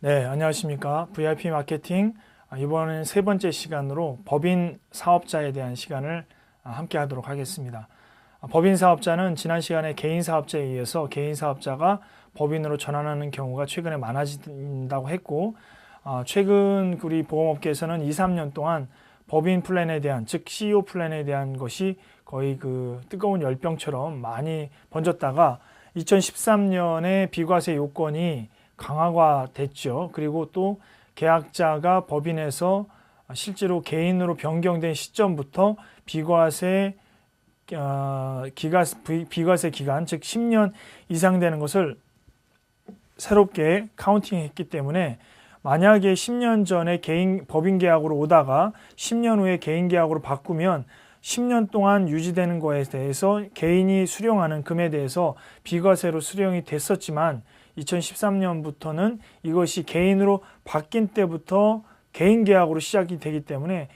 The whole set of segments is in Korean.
네, 안녕하십니까. VIP 마케팅 아, 이번엔 세 번째 시간으로 법인 사업자에 대한 시간을 아, 함께 하도록 하겠습니다. 아, 법인 사업자는 지난 시간에 개인 사업자에 의해서 개인 사업자가 법인으로 전환하는 경우가 최근에 많아진다고 했고 아, 최근 우리 보험업계에서는 2, 3년 동안 법인 플랜에 대한 즉 CEO 플랜에 대한 것이 거의 그 뜨거운 열병처럼 많이 번졌다가 2013년에 비과세 요건이 강화가 됐죠. 그리고 또 계약자가 법인에서 실제로 개인으로 변경된 시점부터 비과세 어, 기가 비- 비과세 기간 즉 10년 이상 되는 것을 새롭게 카운팅했기 때문에 만약에 10년 전에 개인 법인 계약으로 오다가 10년 후에 개인 계약으로 바꾸면 10년 동안 유지되는 거에 대해서 개인이 수령하는 금에 대해서 비과세로 수령이 됐었지만 2013년부터는 이것이 개인으로 바뀐 때부터 개인 계약으로 시작이 되기 때문에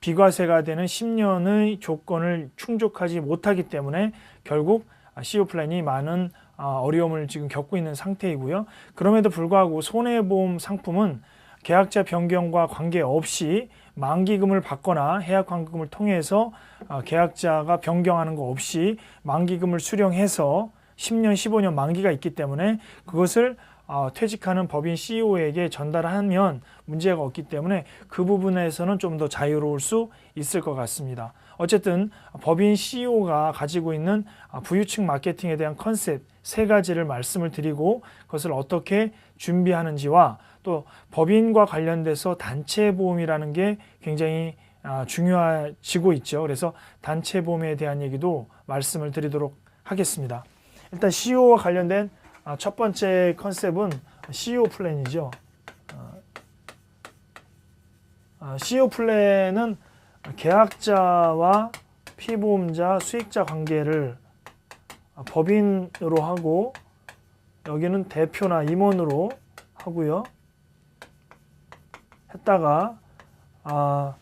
비과세가 되는 10년의 조건을 충족하지 못하기 때문에 결국 CEO 플랜이 많은 아, 어려움을 지금 겪고 있는 상태이고요. 그럼에도 불구하고 손해보험 상품은 계약자 변경과 관계없이 만기금을 받거나 해약환급금을 통해서 아, 계약자가 변경하는 거 없이 만기금을 수령해서 10년, 15년 만기가 있기 때문에 그것을 어, 퇴직하는 법인 CEO에게 전달하면 문제가 없기 때문에 그 부분에서는 좀 더 자유로울 수 있을 것 같습니다. 어쨌든 법인 CEO가 가지고 있는 아, 부유층 마케팅에 대한 컨셉 세 가지를 말씀을 드리고 그것을 어떻게 준비하는지와 또 법인과 관련돼서 단체 보험이라는 게 굉장히 아, 중요해지고 있죠. 그래서 단체 보험에 대한 얘기도 말씀을 드리도록 하겠습니다. 일단 CEO와 관련된 아, 첫 번째 컨셉은 CEO 플랜이죠. 아, CEO 플랜은 계약자와 피보험자, 수익자 관계를 아, 법인으로 하고 여기는 대표나 임원으로 하고요. 했다가 아,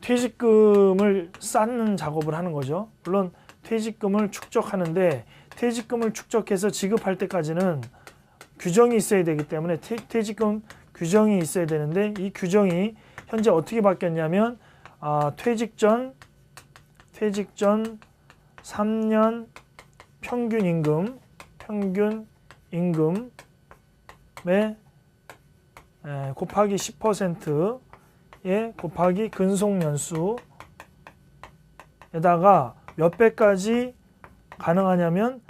퇴직금을 쌓는 작업을 하는 거죠. 물론 퇴직금을 축적하는데 퇴직금을 축적해서 지급할 때까지는 규정이 있어야 되기 때문에 퇴, 퇴직금 규정이 있어야 되는데 이 규정이 현재 어떻게 바뀌었냐면 아, 퇴직 전 퇴직 전 3년 평균 임금 평균 임금에 에, 곱하기 10%에 곱하기 근속 연수에다가 몇 배까지 가능하냐면